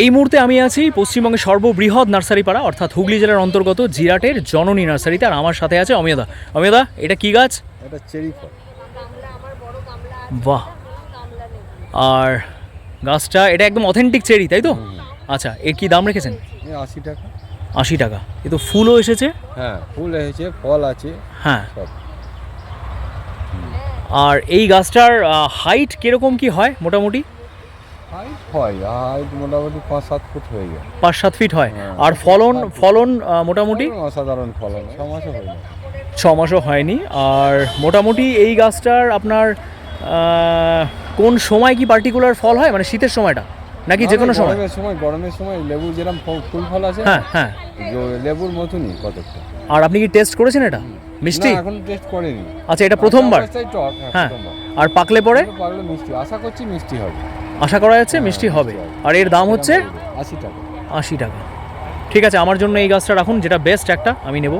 এই মুহূর্তে আমি আছি পশ্চিমবঙ্গের সর্ববৃহৎ নার্সারি পাড়া অর্থাৎ হুগলি জেলার অন্তর্গত জিরাটের জননী নার্সারিতে আর আমার সাথে আছে অমিয়দা। অমিয়দা এটা কি গাছ? এটা চেরি ফল। বাহ। আর গাছটা এটা একদম অথেন্টিক চেরি তাই তো? আচ্ছা এর কি দাম রেখেছেন? আশি টাকা। আশি টাকা। এ তো ফুলও এসেছে? হ্যাঁ ফুল এসেছে ফল আছে। হ্যাঁ। আর এই গাছটার হাইট কীরকম কি হয় মোটামুটি? হয় হাইট মোটামুটি পাঁচ সাত ফুট হয়ে যায়। পাঁচ সাত ফিট হয়। হ্যাঁ। আর ফলন ফলন মোটামুটি? অসাধারণ ফলন ছ মাসে হয়ে ছ মাসও হয়নি। আর মোটামুটি এই গাছটার আপনার কোন সময় কি পার্টিকুলার ফল হয়? মানে শীতের সময়টা? নাকি যে কোনো সময়? গরমের সময় গরমের সময় লেবু যেরকম ফল- ফুল আছে হ্যাঁ হ্যাঁ। লেবুর মতনই কতকটা। আর আপনি কি টেস্ট করেছেন এটা? মিষ্টি? না এখন টেস্ট করিনি। আচ্ছা এটা প্রথমবার? হ্যাঁ হ্যাঁ। আর পাকলে পরে? পারলে মিষ্টি। আশা করছি মিষ্টি হবে। আশা করা যাচ্ছে মিষ্টি হবে। আর এর দাম হচ্ছে আশি টাকা। আশি টাকা। ঠিক আছে আমার জন্য এই গাছটা রাখুন যেটা বেস্ট একটা আমি নেব।